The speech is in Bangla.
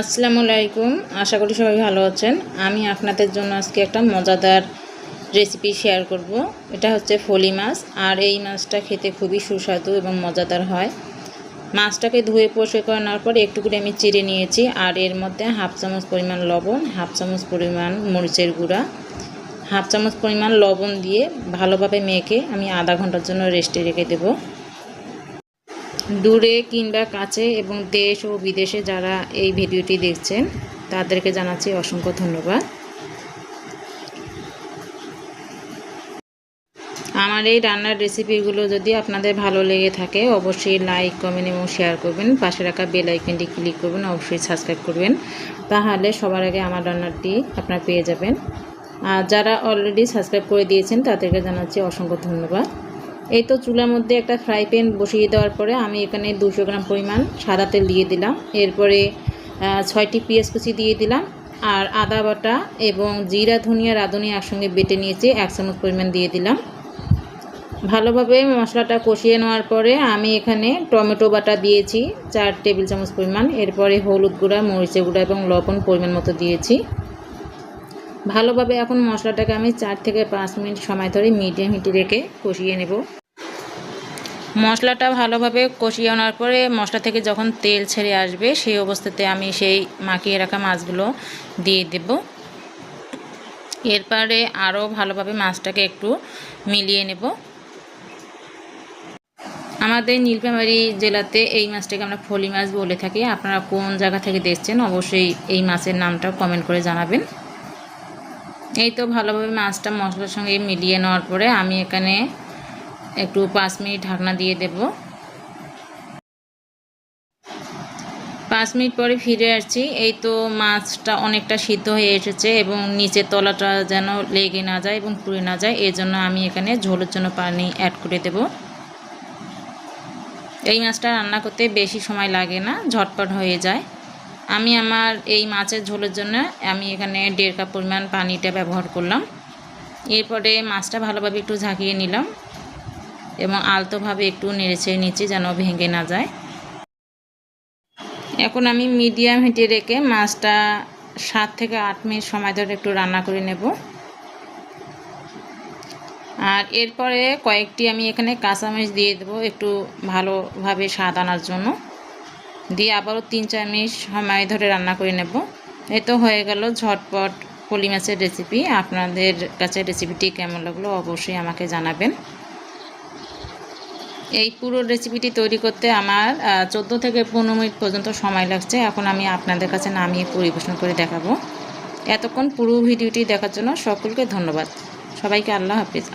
আসসালামু আলাইকুম। আশা করি সবাই ভালো আছেন। আমি আপনাদের জন্য আজকে একটা মজাদার রেসিপি শেয়ার করব। এটা হচ্ছে ফলি মাছ। আর এই মাছটা খেতে খুবই সুস্বাদু এবং মজাদার হয়। মাছটাকে ধুয়ে পরিষ্কার করে নেওয়ার পর একটু করে আমি চিড়ে নিয়েছি। আর এর মধ্যে হাফ চামচ পরিমাণ লবণ, হাফ চামচ পরিমাণ মরিচের গুঁড়া, হাফ চামচ পরিমাণ লবণ দিয়ে ভালোভাবে মেখে আমি আধা ঘণ্টার জন্য রেস্টে রেখে দেবো। দূরে কিংবা কাছে এবং দেশ ও বিদেশে যারা এই ভিডিওটি দেখছেন, তাদেরকে জানাচ্ছি অসংখ্য ধন্যবাদ। আমার এই রান্নার রেসিপিগুলো যদি আপনাদের ভালো লেগে থাকে, অবশ্যই লাইক কমেন্ট এবং শেয়ার করবেন। পাশে রাখা বেল আইকনটি ক্লিক করবেন, অবশ্যই সাবস্ক্রাইব করবেন। তাহলে সবার আগে আমার রান্নাটি আপনার পেয়ে যাবেন। আর যারা অলরেডি সাবস্ক্রাইব করে দিয়েছেন, তাদেরকে জানাচ্ছি অসংখ্য ধন্যবাদ। এই তো চুলার মধ্যে একটা ফ্রাই প্যান বসিয়ে দেওয়ার পরে আমি এখানে দুশো গ্রাম পরিমাণ সাদা তেল দিয়ে দিলাম। এরপরে ছয়টি পেঁয়াজ কুচি দিয়ে দিলাম আর আদা বাটা এবং জিরা, ধনিয়া, রাঁধুনি একসঙ্গে বেটে নিয়েছি, এক চামচ পরিমাণ দিয়ে দিলাম। ভালোভাবে মশলাটা কষিয়ে নেওয়ার পরে আমি এখানে টমেটো বাটা দিয়েছি, চার টেবিল চামচ পরিমাণ। এরপরে হলুদ গুঁড়া, মরিচের গুঁড়া এবং লবণ পরিমাণ মতো দিয়েছি। ভালোভাবে এখন মশলাটাকে আমি চার থেকে পাঁচ মিনিট সময় ধরে মিডিয়াম হিটে রেখে কষিয়ে নেব। মশলাটা ভালোভাবে কষিয়ে আনার পরে মশলা থেকে যখন তেল ছেড়ে আসবে, সেই অবস্থাতে আমি সেই মাখিয়ে রাখা মাছগুলো দিয়ে দেব। এরপরে আরও ভালোভাবে মাছটাকে একটু মিলিয়ে নেব। আমাদের নীলফামারী জেলাতে এই মাছটাকে আমরা ফলি মাছ বলে থাকি। আপনারা কোন জায়গা থেকে দেখছেন, অবশ্যই এই মাছের নামটা কমেন্ট করে জানাবেন। এই তো ভালোভাবে মাছটা মশলার সঙ্গে মিলিয়ে নেওয়ার পরে আমি এখানে একটু পাঁচ মিনিট ঢাকনা দিয়ে দেব। পাঁচ মিনিট পরে ফিরে আসছি। এই তো মাছটা অনেকটা সিদ্ধ হয়ে এসেছে এবং নিচের তলাটা যেন লেগে না যায় এবং পুড়ে না যায় এই জন্য আমি এখানে ঝোলের জন্য পানি অ্যাড করে দেব। এই মাছটা রান্না করতে বেশি সময় লাগে না, ঝটপট হয়ে যায়। আমি আমার এই মাছের ঝোলের জন্য আমি এখানে দেড় কাপ পরিমাণ পানিটা ব্যবহার করলাম। এরপরে মাছটা ভালোভাবে একটু ঝাঁকিয়ে নিলাম এবং আলতোভাবে একটু নেড়েছে নিচে যেন ভেঙে না যায়। এখন আমি মিডিয়াম হিটে রেখে মাছটা সাত থেকে আট মিনিট সময় ধরে একটু রান্না করে নেব। আর এরপরে কয়েকটি আমি এখানে কাঁচামরিচ দিয়ে দেবো একটু ভালোভাবে স্বাদ আনার জন্য। দিয়ে আবারও তিন চার মিনিট সময় ধরে রান্না করে নেব। এ তো হয়ে গেল ঝটপট পলি মাছের রেসিপি আপনাদের কাছে রেসিপিটি কেমন লাগল অবশ্যই আমাকে জানাবেন। এই পুরো রেসিপিটি তৈরি করতে আমার চোদ্দ থেকে পনেরো মিনিট পর্যন্ত সময় লাগছে। এখন আমি আপনাদের কাছে নামিয়ে পরিবেশন করে দেখাবো। এতক্ষণ পুরো ভিডিওটি দেখার জন্য সকলকে ধন্যবাদ। সবাইকে আল্লাহ হাফিজ।